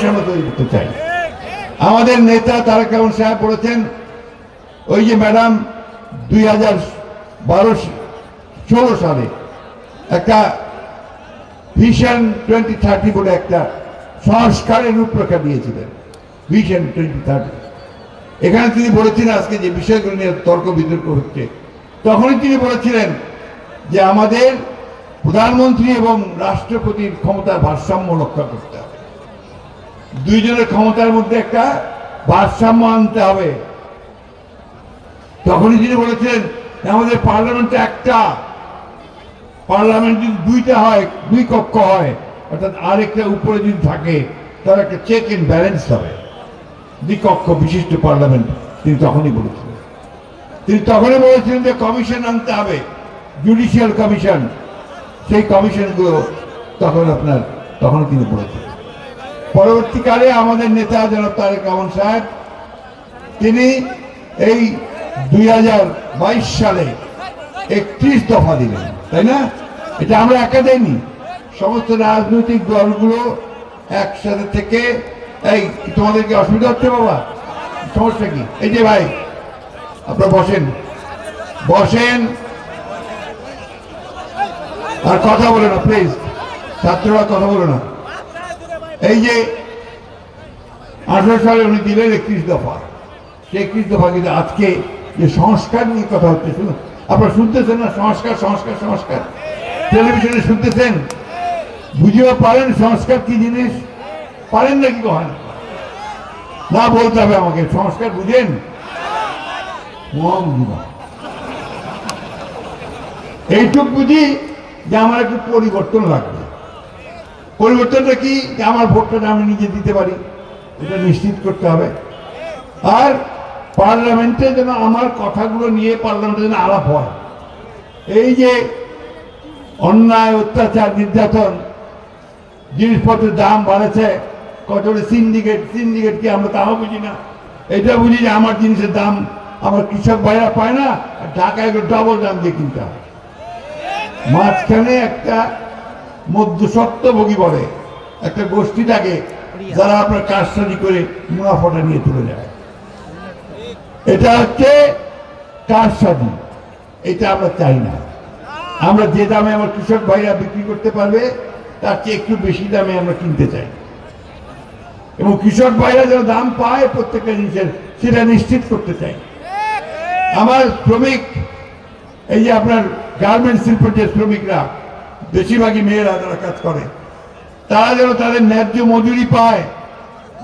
পরিবেশ আমরা তৈরি করতে চাই। আমাদের নেতা তারা কেমন সাহেব বলেছেন, ওই যে ম্যাডাম দুই হাজার বারো ষোলো সালে একটা ভিশন টোয়েন্টি থার্টি বলে একটা সংস্কারের রূপরেখা দিয়েছিলেন। Vision twenty thirty. এখানে তিনি বলেছিলেন আজকে যে বিষয়গুলো নিয়ে তর্ক বিতর্ক হচ্ছে, তখনই তিনি বলেছিলেন যে আমাদের প্রধানমন্ত্রী এবং রাষ্ট্রপতির ক্ষমতার ভারসাম্য রক্ষা করতে হবে। দুইজনের ক্ষমতার মধ্যে একটা ভারসাম্য আনতে হবে। তখনই তিনি বলেছিলেন যে আমাদের পার্লামেন্টে একটা। পার্লামেন্ট যদি দুইটা হয়, দুই কক্ষ হয়, অর্থাৎ আরেকটা উপরে যদি থাকে তার একটা চেক এন্ড ব্যালেন্স হবে। দ্বিকক্ষ বিশিষ্ট পার্লামেন্ট, তিনি তখনই বলেছিলেন। তিনি তখনই বলেছিলেন যে কমিশন আনতে হবে জুডিশিয়াল কমিশন। সেই কমিশনগুলো তখন আপনার তখন তিনি বলেছিলেন। পরবর্তীকালে আমাদের নেতা জনাব তারেক রহমান সাহেব, তিনি এই দুই হাজার বাইশ সালে একত্রিশ দফা দিলেন, তাই না? এটা আমরা একা দেয়নি সমস্ত রাজনৈতিক দলগুলো একসাথে থেকে, এই তোমাদেরকে অসুবিধা হচ্ছে বাবা? সমস্যা কি? এই যে ভাই, আপনারা বসেন। বসেন। আর কথা বলে না প্লিজ ছাত্ররা কথা বলে না। এই যে আঠারো সালে উনি দিলেন একত্রিশ দফা। একত্রিশ দফা কিন্তু আজকে যে সংস্কার নিয়ে কথা হচ্ছে, শুনুন, আপনারা শুনতেছেন না? সংস্কার সংস্কার সংস্কার। টেলিভিশনে শুনতেছেন? বুঝিও পারেন সংস্কার কি জিনিস? পারেন নাকি কখন? না বলতে হবে আমাকে, সংস্কার বুঝেন? এইটুক বুঝি যে আমার একটু পরিবর্তন লাগবে। পরিবর্তনটা কি? যে আমার ভোটটা আমি নিজে দিতে পারি। এটা নিশ্চিত করতে হবে। আর পার্লামেন্টে যেন আমার কথাগুলো নিয়ে পার্লামেন্টে যেন আলাপ হয়। এই যে অন্যায়, অত্যাচার, নির্যাতন, জিনিসপত্রের দাম বাড়েছে কত সিন্ডিকেট সিন্ডিকেট কি আমরা তাও বুঝি না। এটা বুঝি যে আমার জিনিসের দাম আমার কৃষক ভাইরা পায় না, আর ঢাকায় ডবল দাম দিয়ে কিনতে হয়। মাঝখানে একটা মধ্যসত্ত্বভোগী বলে। একটা গোষ্ঠী থাকে যারা আপনার কাজসাজি করে মুনাফাটা নিয়ে চলে যায়। এটা হচ্ছে কারসাজি এটা আমরা চাই না। আমরা যে দামে আমার কৃষক ভাইরা বিক্রি করতে পারবে তার চেয়ে একটু বেশি দামে আমরা কিনতে চাই। এবং কৃষক ভাইরা যেন দাম পায় প্রত্যেকটা জিনিসের সেটা নিশ্চিত করতে চাই। আমার শ্রমিক এই যে আপনার গার্মেন্ট শিল্পের যে শ্রমিকরা বেশিরভাগই মেয়েরা যারা কাজ করে। তারা যেন তাদের ন্যায্য মজুরি পায়।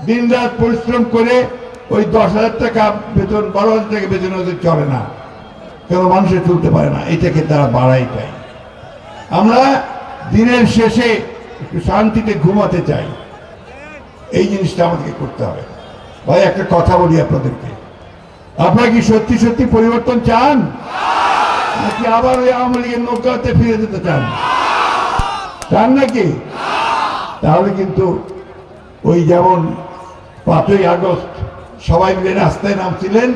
দিন রাত পরিশ্রম করে ওই দশ হাজার টাকা বেতন, বারো হাজার টাকা বেতন ওদের চলে না। কেন মানুষের চলতে পারে না। এটাকে তারা বাড়াই চাই আমরা দিনের শেষে একটু শান্তিতে ঘুমাতে চাই। এই জিনিসটা আমাদেরকে করতে হবে। ভাই, একটা কথা বলি আপনাদেরকে। আপনারা কি সত্যি সত্যি পরিবর্তন চান? নাকি আবার ওই আওয়ামী লীগের নৌকাতে ফিরে যেতে চান? চান নাকি? তাহলে কিন্তু ওই যেমন পাঁচই আগস্ট সবাই মিলে রাস্তায় নামছিলেন,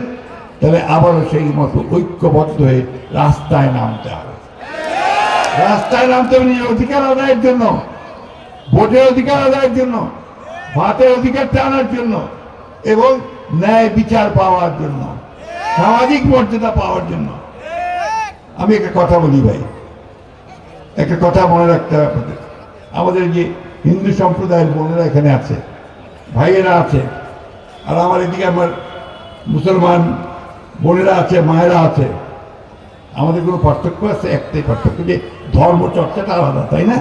তাহলে আবারও সেই মতো ঐক্যবদ্ধ হয়ে রাস্তায় নামতে হবে। রাস্তায় নামতে হবে নিজের অধিকার আদায়ের জন্য, ভোটের অধিকার আদায়ের জন্য, ভাতের অধিকার টানার জন্য এবং ন্যায় বিচার পাওয়ার জন্য, সামাজিক মর্যাদা পাওয়ার জন্য। আমি একটা কথা বলি ভাই একটা কথা মনে রাখতে হবে আপনাদের। আমাদের যে হিন্দু সম্প্রদায়ের বোনেরা এখানে আছে, ভাইয়েরা আছে, আর আমার এদিকে আমার মুসলমান বোনেরা আছে, মায়েরা আছে, আমাদের কোনো পার্থক্য আছে? একটাই পার্থক্য যে ধর্ম চর্চাটা আলাদা, তাই না?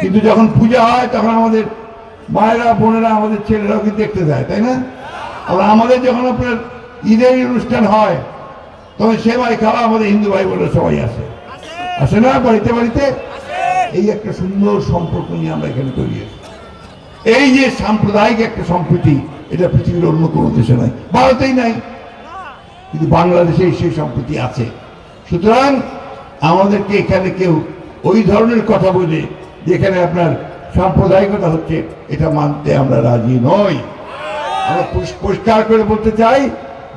কিন্তু যখন পূজা হয়, তখন আমাদের মায়েরা, বোনেরা, আমাদের ছেলেরাও কিন্তু দেখতে যায়, তাই না? আর আমাদের যখন আপনার ঈদের অনুষ্ঠান হয়, তখন সেবাই খাওয়া আমাদের হিন্দু ভাই বোনেরা সবাই আসে। আসে না, বাড়িতে বাড়িতে? এই একটা সুন্দর সম্পর্ক নিয়ে আমরা এখানে তৈরি এই যে সাম্প্রদায়িক একটা সম্প্রীতি, এটা পৃথিবীর অন্য কোনো দেশে নাই, ভারতেই নাই। কিন্তু বাংলাদেশে সেই সম্প্রীতি আছে। সুতরাং আমাদেরকে এখানে কেউ ওই ধরনের কথা বলে যেখানে আপনার সাম্প্রদায়িকতা হচ্ছে, এটা মানতে আমরা রাজি নই। আমরা পরিষ্কার করে বলতে চাই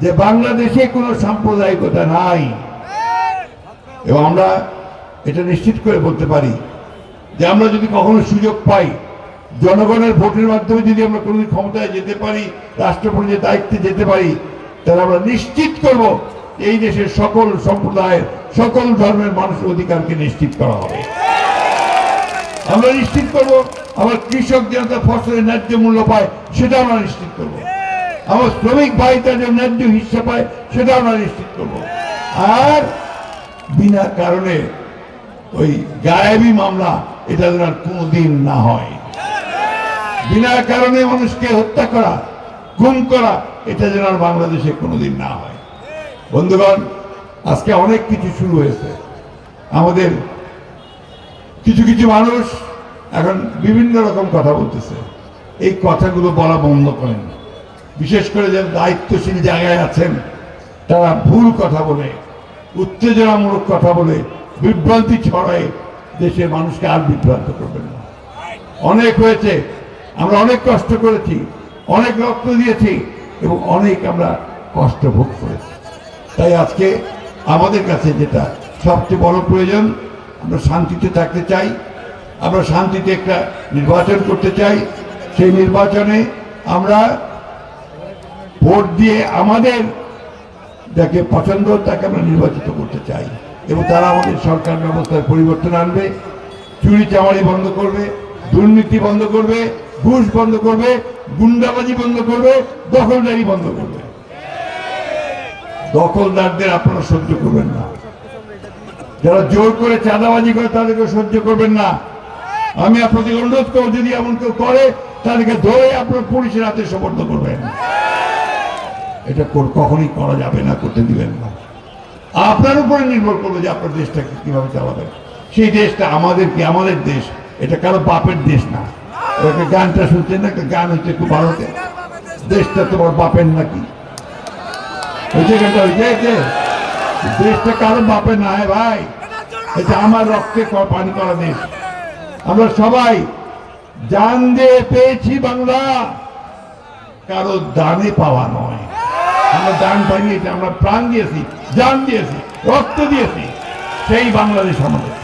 যে বাংলাদেশে কোনো সাম্প্রদায়িকতা নাই। এবং আমরা এটা নিশ্চিত করে বলতে পারি যে আমরা যদি কখনো সুযোগ পাই, জনগণের ভোটের মাধ্যমে যদি আমরা কোনোদিন ক্ষমতায় যেতে পারি, রাষ্ট্রপতির দায়িত্বে যেতে পারি, তাহলে আমরা নিশ্চিত করব এই দেশের সকল সম্প্রদায়ের, সকল ধর্মের মানুষের অধিকারকে নিশ্চিত করা হবে। আমরা নিশ্চিত করব আমার কৃষক জনতা ফসলের ন্যায্য মূল্য পায়, সেটা আমরা নিশ্চিত করব। আমার শ্রমিক ভাই তাদের ন্যায্য হিস্সা পায়, সেটা আমরা নিশ্চিত করব। আর বিনা কারণে ওই গায়েবী মামলা, এটা যেন কোনোদিন না হয়। বিনা কারণে মানুষকে হত্যা করা গুম করা, এটা যেন বাংলাদেশে কোনোদিন না হয়। বন্ধুগণ, আজকে অনেক কিছু শুরু হয়েছে। আমাদের কিছু কিছু মানুষ এখন বিভিন্ন রকম কথা বলতেছে। এই কথাগুলো বলা বন্ধ করেন। বিশেষ করে যারা দায়িত্বশীল জায়গায় আছেন, তারা ভুল কথা বলে, উত্তেজনামূলক কথা বলে বিভ্রান্তি ছড়ায় দেশের মানুষকে আর বিভ্রান্ত করবেন না। অনেক হয়েছে, আমরা অনেক কষ্ট করেছি, অনেক রক্ত দিয়েছি এবং অনেক আমরা কষ্ট ভোগ করেছি। তাই আজকে আমাদের কাছে যেটা সবচেয়ে বড় প্রয়োজন, আমরা শান্তিতে থাকতে চাই, আমরা শান্তিতে একটা নির্বাচন করতে চাই। সেই নির্বাচনে আমরা ভোট দিয়ে আমাদের যাকে পছন্দ তাকে আমরা নির্বাচিত করতে চাই। এবং তারা আমাদের সরকার ব্যবস্থার পরিবর্তন আনবে, চুরি চামারি বন্ধ করবে, দুর্নীতি বন্ধ করবে, ঘুষ বন্ধ করবে, গুন্ডাবাজি বন্ধ করবে, দখলদারি বন্ধ করবে। দখলদারদের আপনারা সহ্য করবেন না। যারা জোর করে চাঁদাবাজি করে তাদেরকে সহ্য করবেন না। আমি আপনাদের অনুরোধ করব, যদি এমন কেউ করে, তাদেরকে ধরে আপনার পুলিশের হাতে সমর্থ করবেন। এটা কখনই করা যাবে না, করতে দিবেন না। আপনার উপরে নির্ভর করবে যে আপনার দেশটাকে কীভাবে চালাবেন। সেই দেশটা আমাদের কি আমাদের দেশ, এটা কারও বাপের দেশ না। একটা গানটা শুনছেন না? একটা গান হচ্ছে খুব ভারতে দেশটা তোমার বাপের নাকি? দেশটা কারও বাপের না ভাই। এটা আমার রক্তে পানি করা দেশ। আমরা সবাই জান দিয়ে পেয়েছি বাংলা। কারও দানে পাওয়া নয়। আমরা দান এটা আমরা প্রাণ দিয়েছি জান দিয়েছি রক্ত দিয়েছি সেই বাংলাদেশ আমাদের।